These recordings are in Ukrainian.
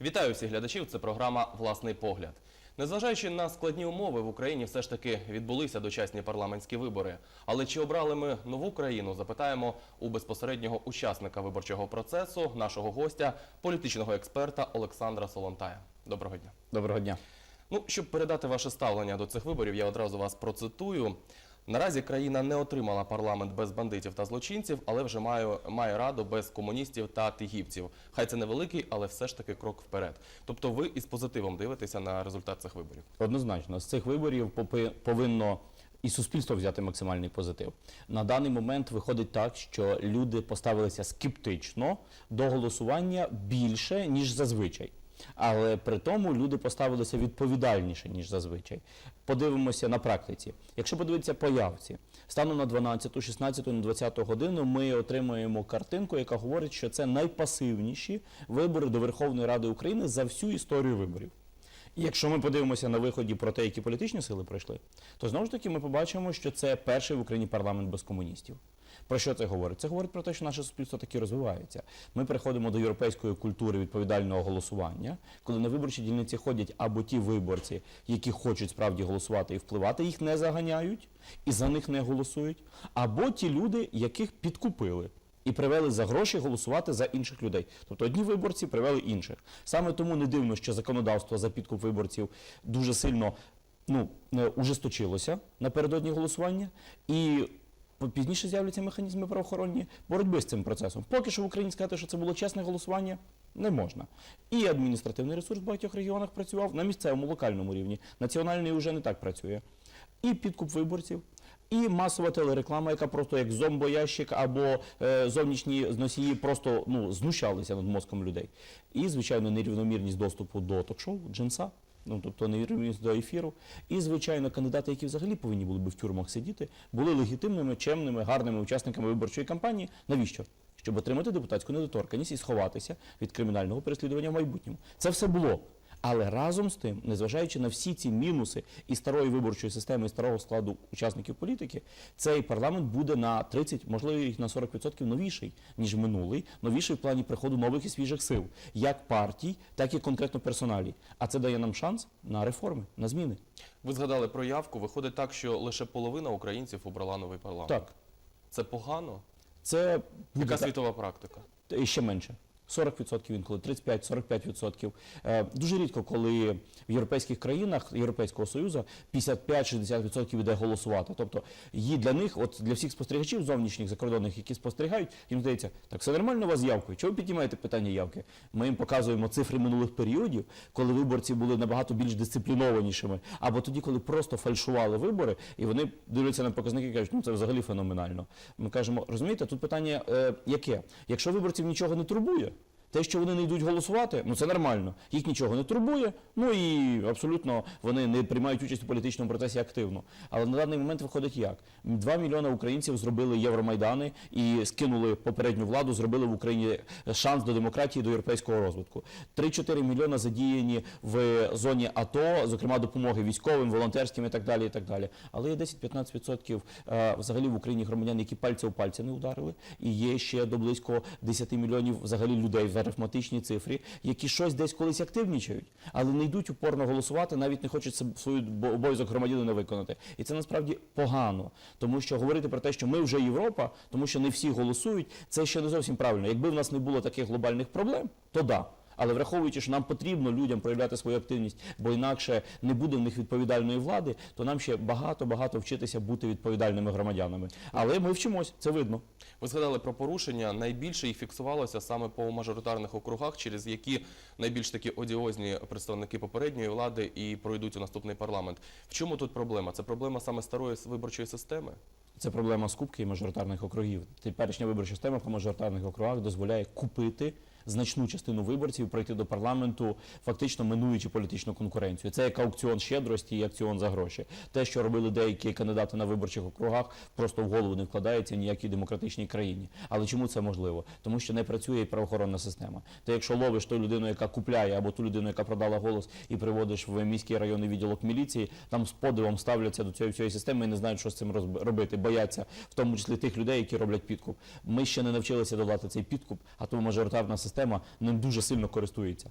Вітаю всіх глядачів. Це програма Власний погляд. Незважаючи на складні умови, в Україні все ж таки відбулися дочасні парламентські вибори. Але чи обрали ми нову країну? Запитаємо у безпосереднього учасника виборчого процесу, нашого гостя, політичного експерта Олександра Солонтая. Доброго дня. Доброго дня. Ну, щоб передати ваше ставлення до цих виборів, я одразу вас процитую. Наразі країна не отримала парламент без бандитів та злочинців, але вже має, має раду без комуністів та тигівців. Хай це невеликий, але все ж таки крок вперед. Тобто ви із позитивом дивитеся на результат цих виборів. Однозначно, з цих виборів повинно і суспільство взяти максимальний позитив. На даний момент виходить так, що люди поставилися скептично до голосування більше, ніж зазвичай. Але при тому люди поставилися відповідальніше, ніж зазвичай. Подивимося на практиці. Якщо подивитися по явці, станом на 12, 16, на 20 годину ми отримуємо картинку, яка говорить, що це найпасивніші вибори до Верховної Ради України за всю історію виборів. Якщо ми подивимося на виході про те, які політичні сили пройшли, то знову ж таки ми побачимо, що це перший в Україні парламент без комуністів. Про що це говорить? Це говорить про те, що наше суспільство таки розвивається. Ми переходимо до європейської культури відповідального голосування, коли на виборчі дільниці ходять або ті виборці, які хочуть справді голосувати і впливати, їх не заганяють і за них не голосують, або ті люди, яких підкупили. І привели за гроші голосувати за інших людей. Тобто одні виборці привели інших. Саме тому не дивно, що законодавство за підкуп виборців дуже сильно ну, ужесточилося напередодні голосування. І пізніше з'являться механізми правоохоронні боротьби з цим процесом. Поки що в Україні сказати, що це було чесне голосування, не можна. І адміністративний ресурс в багатьох регіонах працював на місцевому локальному рівні. Національний вже не так працює. І підкуп виборців. І масова телереклама, яка просто як зомбоящик або е, зовнішні носії просто ну, знущалися над мозком людей. І, звичайно, нерівномірність доступу до ток-шоу, джинса, ну тобто невірність до ефіру. І, звичайно, кандидати, які взагалі повинні були би в тюрмах сидіти, були легітимними, чемними, гарними учасниками виборчої кампанії. Навіщо? Щоб отримати депутатську недоторканність і сховатися від кримінального переслідування в майбутньому. Це все було. Але разом з тим, незважаючи на всі ці мінуси і старої виборчої системи, і старого складу учасників політики, цей парламент буде на 30, можливо, на 40% новіший, ніж минулий, новіший в плані приходу нових і свіжих сил, як партій, так і конкретно персоналі. А це дає нам шанс на реформи, на зміни. Ви згадали про явку. Виходить так, що лише половина українців обрала новий парламент. Так, Це погано. це Яка світова практика? Ще менше. 40% інколи, 35-45%. Е, Дуже рідко, коли в європейських країнах Європейського Союзу 55-60% іде голосувати. Тобто її для них, от для всіх спостерігачів зовнішніх закордонних, які спостерігають, їм здається, так все нормально у вас з явкою. Чого ви піднімаєте питання явки? Ми їм показуємо цифри минулих періодів, коли виборці були набагато більш дисциплінованішими, або тоді, коли просто фальшували вибори, і вони дивляться на показники і кажуть, ну це взагалі феноменально. Ми кажемо, розумієте, тут питання е, яке? Якщо виборців нічого не турбує. Те, що вони не йдуть голосувати, ну це нормально. Їх нічого не турбує, ну і абсолютно вони не приймають участь у політичному процесі активно. Але на даний момент виходить як? Два мільйони українців зробили Євромайдани і скинули попередню владу, зробили в Україні шанс до демократії, до європейського розвитку. 3-4 мільйони задіяні в зоні АТО, зокрема допомоги військовим, волонтерським і так далі. І так далі. Але є 10-15% е, взагалі в Україні громадян, які пальця у пальця не ударили. І є ще до близько 10 мільйонів взагалі людей в цифри, які щось десь колись активнічають, але не йдуть упорно голосувати, навіть не хочуть свою обов'язок громадянина виконати. І це насправді погано, тому що говорити про те, що ми вже Європа, тому що не всі голосують, це ще не зовсім правильно. Якби в нас не було таких глобальних проблем, то да. Але враховуючи, що нам потрібно людям проявляти свою активність, бо інакше не буде в них відповідальної влади, то нам ще багато багато вчитися бути відповідальними громадянами. Але ми вчимось, це видно. Ви згадали про порушення. Найбільше їх фіксувалося саме по мажоритарних округах, через які найбільш такі одіозні представники попередньої влади і пройдуть у наступний парламент. В чому тут проблема? Це проблема саме старої виборчої системи? Це проблема скупки і мажоритарних округів. Теперішня виборча система по мажоритарних округах дозволяє купити значну частину виборців пройти до парламенту, фактично минуючи політичну конкуренцію. Це як аукціон щедрості і аукціон за гроші. Те, що робили деякі кандидати на виборчих округах, просто в голову не вкладається в ніякій демократичній країні. Але чому це можливо? Тому що не працює і правоохоронна система. Ти якщо ловиш ту людину, яка купляє, або ту людину, яка продала голос, і приводиш в міський районний відділок міліції, там з подивом ставляться до цієї всієї системи і не знають, що з цим робити. Бояться, в тому числі тих людей, які роблять підкуп. Ми ще не навчилися долати цей підкуп, а тому мажоритарна система ним дуже сильно користується.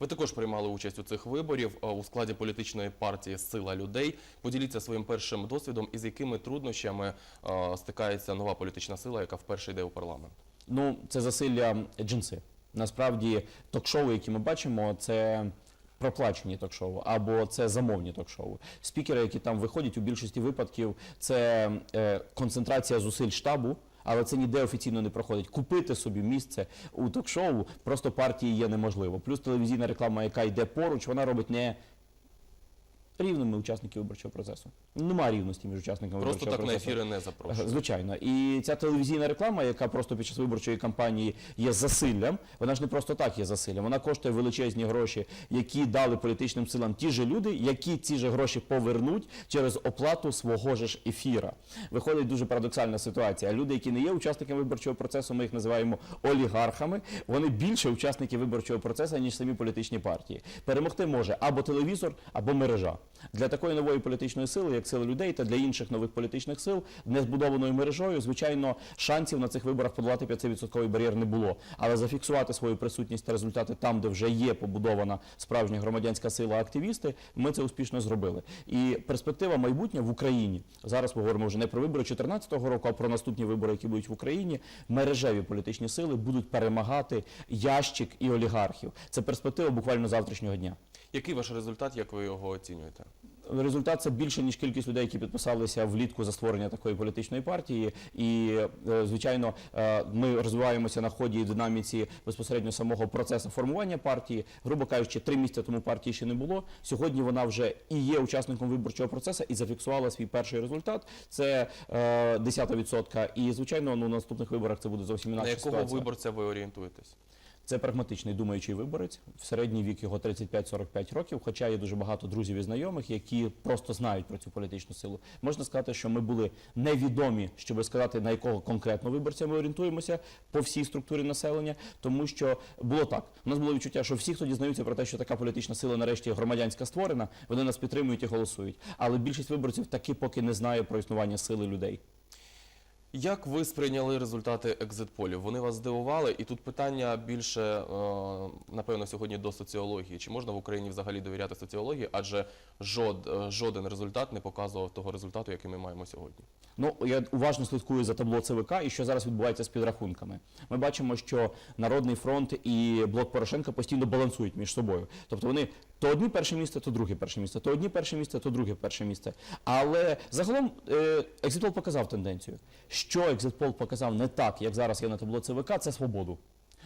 Ви також приймали участь у цих виборів е, у складі політичної партії Сила людей. Поділіться своїм першим досвідом і з якими труднощами е, стикається нова політична сила, яка вперше йде у парламент. Ну, це засилля джинси. Насправді, ток-шоу, які ми бачимо, це проплачені ток-шоу або це замовні ток-шоу. Спікери, які там виходять, у більшості випадків це е, концентрація зусиль штабу. Але це ніде офіційно не проходить. Купити собі місце у ток-шоу просто партії є неможливо. Плюс телевізійна реклама, яка йде поруч, вона робить не рівними учасників виборчого процесу. Немає рівності між учасниками Просто виборчого так на процесу. ефіри не запрошують. Звичайно, і ця телевізійна реклама, яка просто під час виборчої кампанії є засиллям, вона ж не просто так є засиллям. Вона коштує величезні гроші, які дали політичним силам ті ж люди, які ці ж гроші повернуть через оплату свого ж ефіра. Виходить дуже парадоксальна ситуація. Люди, які не є учасниками виборчого процесу, ми їх називаємо олігархами. Вони більше учасники виборчого процесу ніж самі політичні партії. Перемогти може або телевізор, або мережа. Для такої нової політичної сили, як сила людей, та для інших нових політичних сил, не збудованою мережою, звичайно, шансів на цих виборах подолати 5% бар'єр не було. Але зафіксувати свою присутність та результати там, де вже є побудована справжня громадянська сила активісти, ми це успішно зробили. І перспектива майбутня в Україні зараз ми говоримо вже не про вибори 2014 року, а про наступні вибори, які будуть в Україні. Мережеві політичні сили будуть перемагати ящик і олігархів. Це перспектива буквально завтрашнього дня. Який ваш результат, як ви його оцінюєте? Результат це більше ніж кількість людей, які підписалися влітку за створення такої політичної партії. І е, звичайно, е, ми розвиваємося на ході і динаміці безпосередньо самого процесу формування партії. Грубо кажучи, три місяці тому партії ще не було. Сьогодні вона вже і є учасником виборчого процесу і зафіксувала свій перший результат. Це е, 10%. І звичайно, ну на наступних виборах це буде зовсім На інакша якого ситуація. виборця ви орієнтуєтесь? Це прагматичний думаючий виборець. В середній вік його 35-45 років. Хоча є дуже багато друзів і знайомих, які просто знають про цю політичну силу. Можна сказати, що ми були невідомі, щоб сказати на якого конкретно виборця ми орієнтуємося по всій структурі населення, тому що було так. У нас було відчуття, що всі, хто дізнаються про те, що така політична сила нарешті громадянська створена, вони нас підтримують і голосують. Але більшість виборців таки поки не знає про існування сили людей. Як ви сприйняли результати екзитполів? Вони вас здивували? І тут питання більше, е, напевно, сьогодні до соціології. Чи можна в Україні взагалі довіряти соціології? Адже жод, е, жоден результат не показував того результату, який ми маємо сьогодні. Ну, я уважно слідкую за табло ЦВК і що зараз відбувається з підрахунками. Ми бачимо, що Народний фронт і блок Порошенка постійно балансують між собою. Тобто вони то одні перше місце, то друге перше місце, то одні перше місце, то друге перше місце. Але загалом екзитпол показав тенденцію. Що екзитпол показав не так, як зараз є на табло ЦВК, це свободу.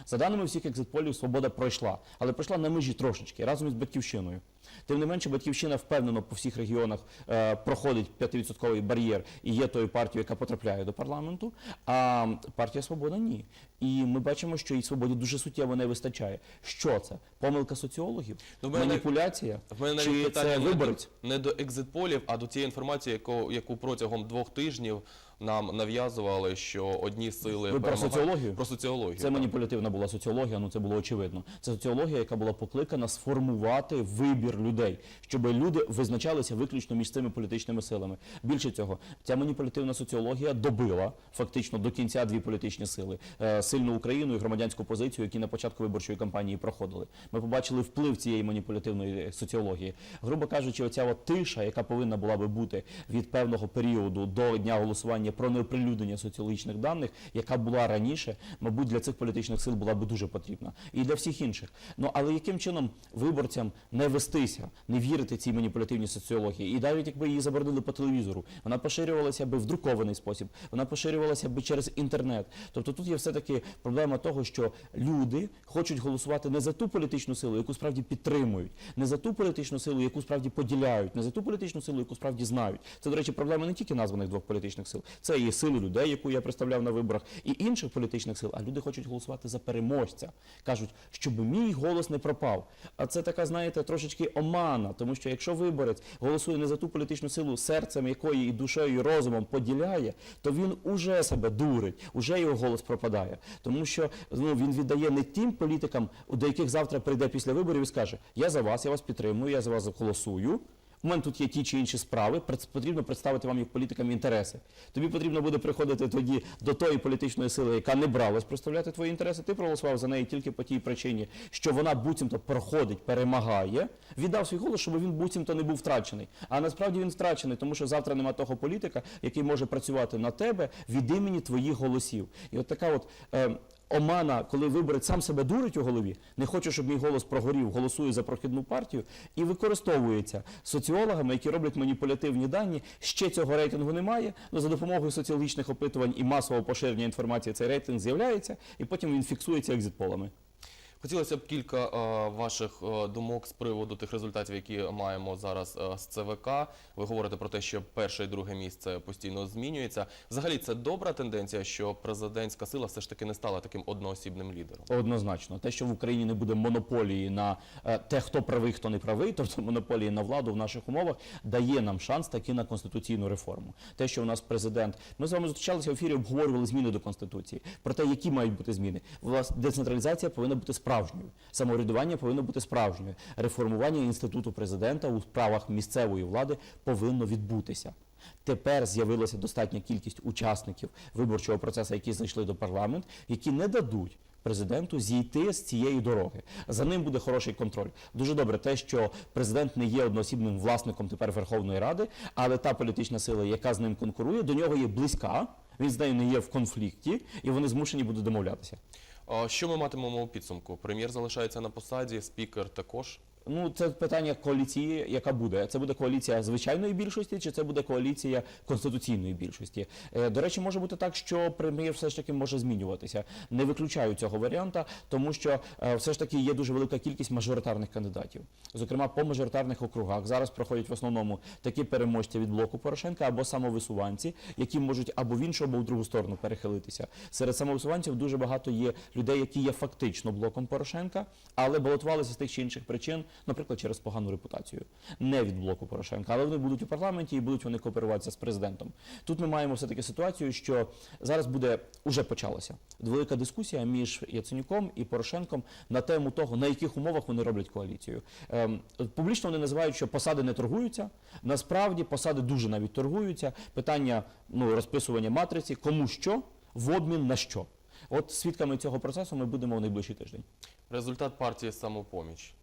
За даними всіх екзитполів, свобода пройшла, але пройшла на межі трошечки разом із батьківщиною. Тим не менше, батьківщина впевнено по всіх регіонах е, проходить 5% бар'єр і є тою партією, яка потрапляє до парламенту. А партія Свобода ні. І ми бачимо, що і свободі дуже суттєво не вистачає. Що це? Помилка соціологів? Ну, мене- Маніпуляція? В мене навіть Чи питання це виборець? не до екзитполів, а до цієї інформації, яку, яку протягом двох тижнів нам нав'язували, що одні сили Ви про перемагають- соціологію? Про соціологію. Це так. маніпулятивна була соціологія, ну це було очевидно. Це соціологія, яка була покликана сформувати вибір людей, щоб люди визначалися виключно між цими політичними силами. Більше цього, ця маніпулятивна соціологія добила фактично до кінця дві політичні сили: Е, сильну Україну і громадянську позицію, які на початку виборчої кампанії проходили. Ми побачили вплив цієї маніпулятивної соціології. Грубо кажучи, оця от тиша, яка повинна була би бути від певного періоду до дня голосування про неоприлюднення соціологічних даних, яка була раніше, мабуть, для цих політичних сил була би дуже потрібна. І для всіх інших. Ну але яким чином виборцям не вестися, не вірити цій маніпулятивній соціології? І навіть якби її заборонили по телевізору, вона поширювалася би в друкований спосіб, вона поширювалася би через інтернет. Тобто тут є все-таки проблема того, що люди хочуть голосувати не за ту політичну силу, яку справді підтримують, не за ту політичну силу, яку справді поділяють, не за ту політичну силу, яку справді знають. Це, до речі, проблема не тільки названих двох політичних сил, це і сили людей, яку я представляв на виборах, і інших політичних сил. А люди хочуть голосувати за переможця. кажуть, щоб мій голос не пропав. А це така, знаєте, трошечки омана, тому що якщо виборець голосує не за ту політичну силу, серцем якої і душею, і розумом поділяє, то він уже себе дурить, уже його голос пропадає. Тому що ну, він віддає не тим політикам, до яких завтра прийде після виборів і скаже: Я за вас, я вас підтримую, я за вас голосую. У мене тут є ті чи інші справи, потрібно представити вам як політикам інтереси. Тобі потрібно буде приходити тоді до тої політичної сили, яка не бралась представляти твої інтереси. Ти проголосував за неї тільки по тій причині, що вона буцімто проходить, перемагає, віддав свій голос, щоб він буцімто не був втрачений. А насправді він втрачений, тому що завтра нема того політика, який може працювати на тебе від імені твоїх голосів. І от така от. Е, Омана, коли виборець сам себе дурить у голові, не хочу, щоб мій голос прогорів, голосує за прохідну партію, і використовується соціологами, які роблять маніпулятивні дані. Ще цього рейтингу немає. але за допомогою соціологічних опитувань і масового поширення інформації цей рейтинг з'являється, і потім він фіксується екзитполами. Хотілося б кілька е, ваших е, думок з приводу тих результатів, які маємо зараз е, з ЦВК. Ви говорите про те, що перше і друге місце постійно змінюється. Взагалі, це добра тенденція, що президентська сила все ж таки не стала таким одноосібним лідером. Однозначно, те, що в Україні не буде монополії на те, хто правий, хто не правий, тобто монополії на владу в наших умовах, дає нам шанс таки на конституційну реформу. Те, що у нас президент, ми з вами зустрічалися в ефірі, обговорювали зміни до конституції. Про те, які мають бути зміни. Власне, децентралізація повинна бути справжньою, самоврядування повинно бути справжньою. Реформування інституту президента у справах місцевої влади повинно відбутися. Тепер з'явилася достатня кількість учасників виборчого процесу, які зайшли до парламенту, які не дадуть президенту зійти з цієї дороги. За ним буде хороший контроль. Дуже добре те, що президент не є одноосібним власником тепер Верховної Ради, але та політична сила, яка з ним конкурує, до нього є близька. Він з нею не є в конфлікті, і вони змушені будуть домовлятися. А Що ми матимемо у підсумку? Прем'єр залишається на посаді, спікер також. Ну, це питання коаліції, яка буде. Це буде коаліція звичайної більшості, чи це буде коаліція конституційної більшості. Е, До речі, може бути так, що прем'єр все ж таки може змінюватися. Не виключаю цього варіанта, тому що е, все ж таки є дуже велика кількість мажоритарних кандидатів. Зокрема, по мажоритарних округах зараз проходять в основному такі переможці від блоку Порошенка або самовисуванці, які можуть або в іншу, або в другу сторону перехилитися. Серед самовисуванців дуже багато є людей, які є фактично блоком Порошенка, але балотувалися з тих чи інших причин, наприклад, через погану репутацію. Не від блоку Порошенка, але вони будуть у парламенті і будуть вони кооперуватися з президентом. Тут ми маємо все таки ситуацію, що зараз буде уже почалася велика дискусія між Яценюком і Порошенком на тему того, на яких умовах вони роблять коаліцію. Ем, публічно вони називають, що посади не торгуються. Насправді посади дуже навіть торгуються. Питання ну розписування матриці, кому що в обмін на що. От свідками цього процесу ми будемо в найближчий тиждень. Результат партії самопоміч.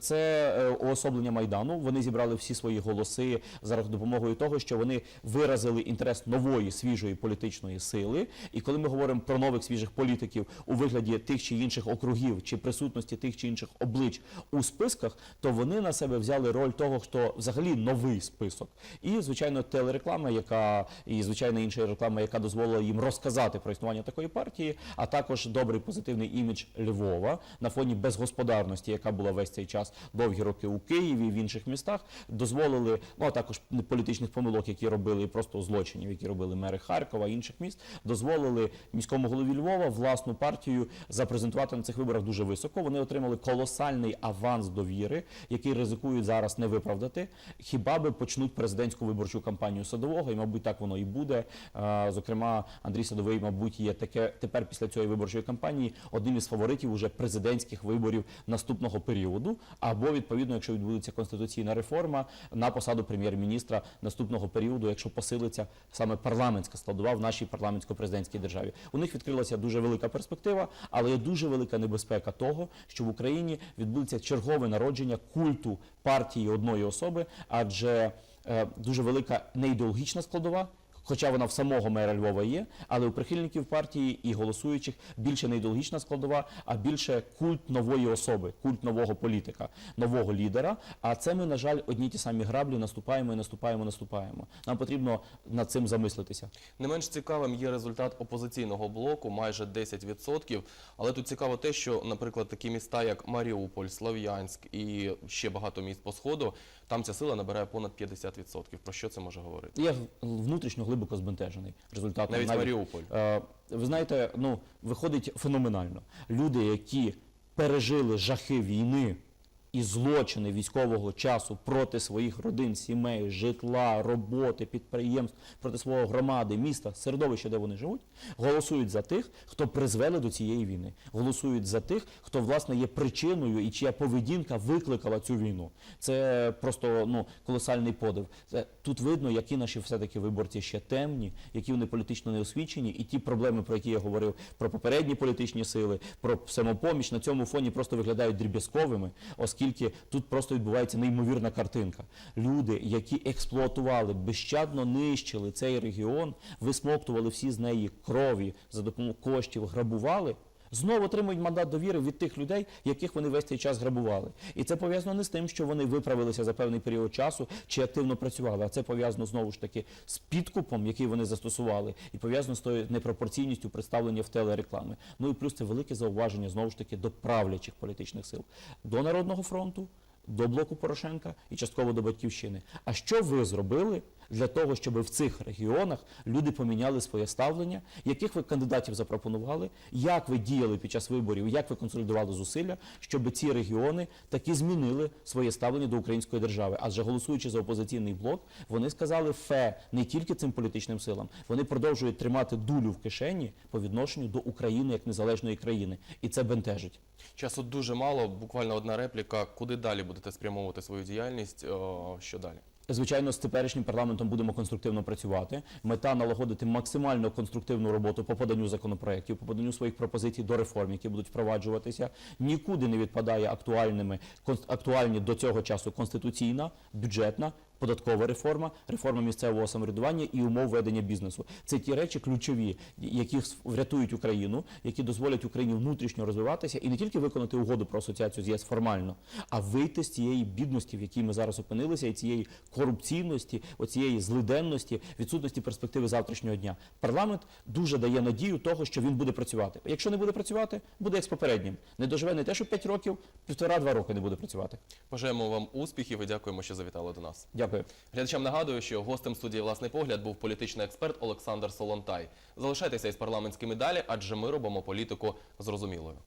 Це е, уособлення майдану. Вони зібрали всі свої голоси за допомогою того, що вони виразили інтерес нової свіжої політичної сили. І коли ми говоримо про нових свіжих політиків у вигляді тих чи інших округів чи присутності тих чи інших облич у списках, то вони на себе взяли роль того, хто взагалі новий список. І звичайно, телереклама, яка і звичайно інша реклама, яка дозволила їм розказати про існування такої партії, а також добрий позитивний імідж Львова на фоні безгосподарності, яка була весь цей час довгі роки у Києві, в інших містах, дозволили, ну а також політичних помилок, які робили і просто злочинів, які робили мери Харкова, інших міст, дозволили міському голові Львова власну партію запрезентувати на цих виборах дуже високо. Вони отримали колосальний аванс довіри, який ризикують зараз не виправдати. Хіба би почнуть президентську виборчу кампанію садового, і мабуть так воно і буде. Зокрема, Андрій Садовий, мабуть, є таке тепер після цієї виборчої кампанії одним із фаворитів уже президентських виборів наступного періоду. Або відповідно, якщо відбудеться конституційна реформа на посаду прем'єр-міністра наступного періоду, якщо посилиться саме парламентська складова в нашій парламентсько-президентській державі. У них відкрилася дуже велика перспектива, але є дуже велика небезпека того, що в Україні відбудеться чергове народження культу партії одної особи, адже е, дуже велика неідеологічна складова. Хоча вона в самого мера Львова є, але у прихильників партії і голосуючих більше не ідеологічна складова, а більше культ нової особи, культ нового політика, нового лідера. А це ми, на жаль, одні ті самі граблі наступаємо і наступаємо, наступаємо. Нам потрібно над цим замислитися. Не менш цікавим є результат опозиційного блоку, майже 10%. Але тут цікаво те, що, наприклад, такі міста, як Маріуполь, Слов'янськ і ще багато міст по сходу, там ця сила набирає понад 50%. Про що це може говорити? Я внутрішньо глибоко збентежений результатом. Навіть Маріуполь. Е, ви знаєте, ну виходить феноменально. Люди, які пережили жахи війни і злочини військового часу проти своїх родин, сімей, житла, роботи, підприємств, проти свого громади, міста, середовища, де вони живуть, голосують за тих, хто призвели до цієї війни. Голосують за тих, хто власне є причиною і чия поведінка викликала цю війну. Це просто ну колосальний подив. Це тут видно, які наші все-таки виборці ще темні, які вони політично не освічені, і ті проблеми, про які я говорив, про попередні політичні сили, про самопоміч на цьому фоні просто виглядають дріб'язковими, оскільки тут просто відбувається неймовірна картинка. Люди, які експлуатували, безщадно нищили цей регіон, висмоктували всі з неї крові за допомогою коштів, грабували. Знову отримують мандат довіри від тих людей, яких вони весь цей час грабували. І це пов'язано не з тим, що вони виправилися за певний період часу чи активно працювали, а це пов'язано знову ж таки з підкупом, який вони застосували, і пов'язано з тою непропорційністю представлення в телереклами. Ну і плюс це велике зауваження знову ж таки до правлячих політичних сил, до Народного фронту, до блоку Порошенка і частково до батьківщини. А що ви зробили для того, щоб в цих регіонах люди поміняли своє ставлення, яких ви кандидатів запропонували, як ви діяли під час виборів, як ви консолідували зусилля, щоб ці регіони таки змінили своє ставлення до української держави? Адже голосуючи за опозиційний блок, вони сказали фе не тільки цим політичним силам, вони продовжують тримати дулю в кишені по відношенню до України як незалежної країни, і це бентежить. Часу дуже мало, буквально одна репліка. Куди далі будете спрямовувати свою діяльність? Що далі? Звичайно, з теперішнім парламентом будемо конструктивно працювати. Мета налагодити максимально конструктивну роботу по поданню законопроєктів, по поданню своїх пропозицій до реформ, які будуть впроваджуватися. Нікуди не відпадає актуальними актуальні до цього часу конституційна, бюджетна. Податкова реформа, реформа місцевого самоврядування і умов ведення бізнесу це ті речі ключові, які врятують Україну, які дозволять Україні внутрішньо розвиватися і не тільки виконати угоду про асоціацію з ЄС формально, а вийти з цієї бідності, в якій ми зараз опинилися, і цієї корупційності, оцієї злиденності, відсутності перспективи завтрашнього дня. Парламент дуже дає надію того, що він буде працювати. Якщо не буде працювати, буде як з попереднім. Не доживе не те, що 5 років, півтора-два роки не буде працювати. Бажаємо вам успіхів і дякуємо, що завітали до нас. Дякую. Глядачам нагадую, що гостем студії власний погляд був політичний експерт Олександр Солонтай. Залишайтеся із парламентськими далі, адже ми робимо політику зрозумілою.